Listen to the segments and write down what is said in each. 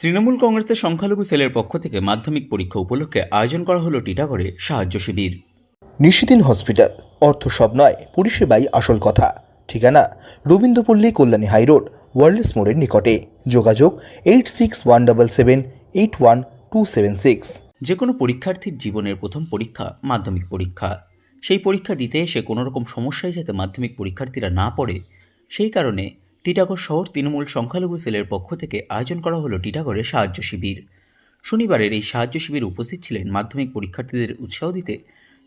তৃণমূল কংগ্রেসের সংখ্যালঘু সেলের পক্ষ থেকে মাধ্যমিক পরীক্ষা উপলক্ষে আয়োজন করা হলো টিটাগড়ে সাহায্য শিবির। নিশিদিন হসপিটাল অর্থ সব নয় পরিষেবাই আসল কথা। ঠিকানা রবীন্দ্রপল্লী কল্যাণী হাইরোড ওয়ার্ল্ডস মোড়ের নিকটে। যোগাযোগ eight six one double seven eight one two seven six. যে কোনো পরীক্ষার্থীর জীবনের প্রথম পরীক্ষা মাধ্যমিক পরীক্ষা। সেই পরীক্ষা দিতে এসে কোনো রকম সমস্যায় যাতে মাধ্যমিক পরীক্ষার্থীরা না পড়ে সেই কারণে টিটাগড় শহর তৃণমূল সংখ্যালঘু সেলের পক্ষ থেকে আয়োজন করা হলো টিটাগড়ে সাহায্য শিবির। শনিবারের এই সাহায্য শিবির উপস্থিত ছিলেন মাধ্যমিক পরীক্ষার্থীদের উৎসাহ দিতে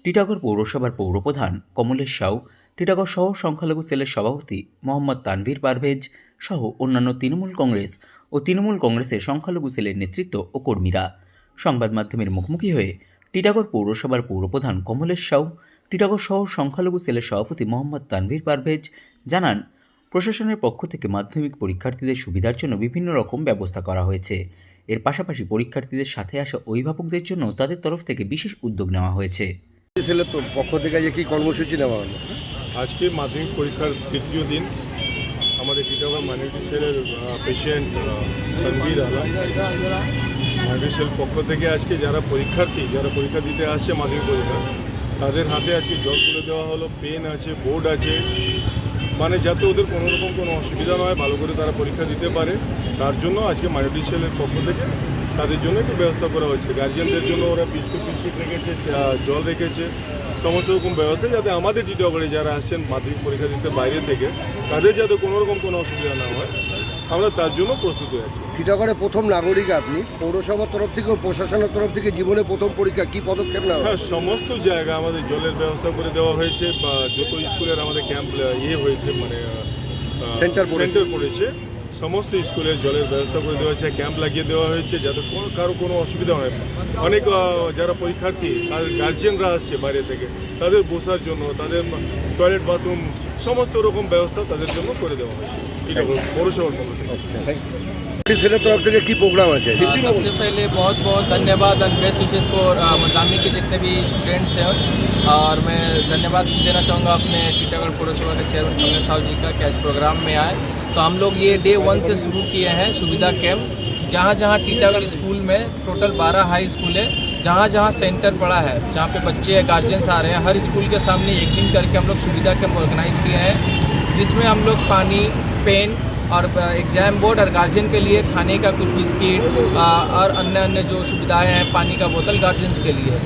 টিটাগড় পৌরসভার পৌরপ্রধান কমলেশ সাউ, টিটাগড় শহর সংখ্যালঘু সেলের সভাপতি মোহাম্মদ তানভীর পারভেজ সহ অন্যান্য তৃণমূল কংগ্রেস ও তৃণমূল কংগ্রেসের সংখ্যালঘু সেলের নেতৃত্ব ও কর্মীরা। সংবাদ মাধ্যমের মুখোমুখি হয়ে টিটাগড় পৌরসভার পৌরপ্রধান কমলেশ সাউ, টিটাগড় শহর সংখ্যালঘু সেলের সভাপতি মোহাম্মদ তানভীর পারভেজ জানান প্রশাসনের পক্ষ থেকে মাধ্যমিক পরীক্ষার্থীদের সুবিধার জন্য বিভিন্ন রকম ব্যবস্থা করা হয়েছে। এর পাশাপাশি পরীক্ষার্থীদের সাথে আসা অভিভাবকদের জন্য তাদের তরফ থেকে বিশেষ উদ্যোগ নেওয়া হয়েছে। তো পক্ষ থেকে যে কি কর্মসূচি নেওয়া হলো? আজকে মাধ্যমিক পরীক্ষার তৃতীয় দিন আমাদের টিটাগড় মাইনরিটি সেলের patient Tanvir Alam minority cell পক্ষ থেকে আজকে যারা পরীক্ষার্থী যারা পরীক্ষা দিতে আসছে মাধ্যমিক পরীক্ষা তাদের হাতে আজকে জল তুলে দেওয়া হলো। পেন আছে বোর্ড আছে মানে যাতে ওদের কোনো রকম কোনো অসুবিধা নয় ভালো করে তারা পরীক্ষা দিতে পারে। তার জন্য আজকে মাইনরিটি সেলের পক্ষ থেকে তাদের জন্য একটু ব্যবস্থা করা হয়েছে। গার্জিয়ানদের জন্য ওরা বিস্কুট বিস্কুট রেখেছে জল রেখেছে। সমস্ত রকম ব্যবস্থা যাতে আমাদের টিটাগড়ে যারা আসছেন মাধ্যমিক পরীক্ষা দিতে বাইরে থেকে, তাদের যাতে কোনো রকম কোনো অসুবিধা না হয়। আমরা তার জন্য প্রস্তুত হয়ে আছি। টিটাগড়ে প্রথম নাগরিক আপনি পৌরসভার তরফ থেকে ও প্রশাসনের তরফ থেকে জীবনে প্রথম পরীক্ষা কি পদক্ষেপ নেওয়া হ্যাঁ সমস্ত জায়গা আমাদের জলের ব্যবস্থা করে দেওয়া হয়েছে বা যত স্কুলের আমাদের ক্যাম্প ইয়ে হয়েছে মানে সেন্টার। সেন্টার পড়েছে সমস্ত স্কুলের জলের ব্যবস্থা করে দেওয়া হয়েছে ক্যাম্প লাগিয়ে দেওয়া হয়েছে যাতে কোনো কারও কোনো অসুবিধা হয় না। অনেক যারা পরীক্ষার্থী তাদের গার্জিয়ানরা আসছে বাইরে থেকে তাদের বসার জন্য তাদের টয়লেট বাথরুম সমস্ত রকম ব্যবস্থা তাদের জন্য করে দেওয়া হয়েছে। हाँ, सबसे पहले बहुत बहुत धन्यवाद एंड बेस्ट को मजामी के जितने भी स्टूडेंट्स हैं। और मैं धन्यवाद देना चाहूँगा अपने टीटागढ़ पौरसभा के चेयरमैन कमल साहु जी का कि इस प्रोग्राम में आए। तो हम लोग ये डे वन से शुरू किए हैं सुविधा कैम्प जहाँ जहाँ टीटागढ़ स्कूल में टोटल बारह हाई स्कूल है, जहाँ जहाँ सेंटर पड़ा है, जहाँ पे बच्चे गार्जियंस आ रहे हैं। हर स्कूल के सामने एक दिन करके हम लोग सुविधा कैम्प ऑर्गेनाइज किए हैं, जिसमें हम लोग पानी पेन और एग्ज़ाम बोर्ड और गार्जियन के लिए खाने का कुछ बिस्किट और अन्य अन्य जो सुविधाएँ हैं पानी का बोतल गार्जियंस के लिए।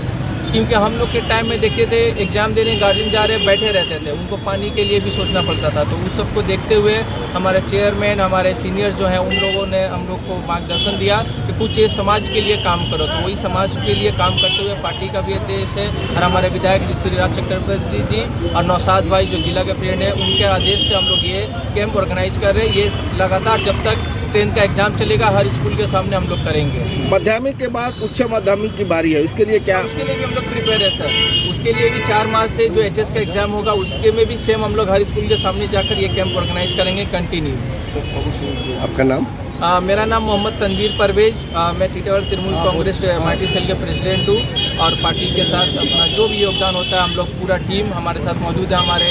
क्योंकि हम लोग के टाइम में देखते थे एग्ज़ाम देने गार्जियन जा रहे, बैठे रहते थे। उनको पानी के लिए भी सोचना पड़ता था। तो उस सबको देखते हुए हमारे चेयरमैन हमारे सीनियर्स जो हैं उन लोगों ने हम लोग को मार्गदर्शन दिया कि कुछ ये समाज के लिए काम करो। तो वही समाज के लिए काम करते हुए पार्टी का भी आदेश है और हमारे विधायक जी श्री राज चक्रवर्ती जी और नौसाद भाई जो जिला के प्रेसिडेंट है उनके आदेश से हम लोग ये कैंप ऑर्गेनाइज कर रहे हैं। ये लगातार जब तक टेंथ का एग्ज़ाम चलेगा हर स्कूल के सामने हम लोग करेंगे। माध्यमिक के बाद उच्च माध्यमिक की बारी है। इसके लिए क्या उसके लिए भी हम लोग प्रिपेयर है सर उसके लिए भी चार मार्च से जो एचएस का एग्ज़ाम होगा उसके में भी सेम हम लोग हर स्कूल के सामने जाकर ये कैंप ऑर्गेनाइज करेंगे कंटिन्यू आपका नाम? आ, मेरा नाम मोहम्मद तनवीर परवेज। आ, मैं टीटेवर तृणमूल कांग्रेस माइटी सेल के प्रेसिडेंट हूँ और पार्टी के साथ अपना जो भी योगदान होता है हम लोग पूरा टीम हमारे साथ मौजूद है। हमारे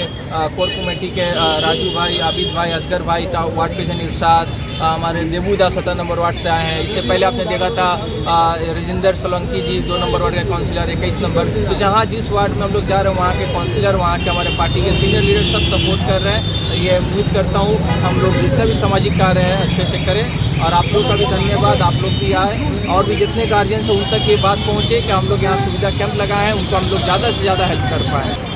कोर कमेटी के राजू भाई आबिद भाई असगर भाई वार्ड प्रेजेंट इरशाद हमारे देबूदा सत्रह नंबर वार्ड से आए हैं। इससे पहले आपने देखा था रजिंदर सोलंकी जी दो नंबर वार्ड के काउंसिलर इक्कीस नंबर। तो जहाँ जिस वार्ड में हम लोग जा रहे हैं, वहाँ के काउंसिलर वहाँ के हमारे पार्टी के सीनियर लीडर सब सपोर्ट कर रहे हैं। ये उम्मीद करता हूँ, हम लोग जितना भी सामाजिक कार्य है, अच्छे से करें। और आप लोग का भी धन्यवाद, आप लोग भी आए। और भी जितने गार्जियंस हैं, उन तक ये बात पहुँचे कि हम लोग यहाँ सुविधा कैंप लगाए हैं, उनको हम लोग ज़्यादा से ज़्यादा हेल्प कर पाएँ।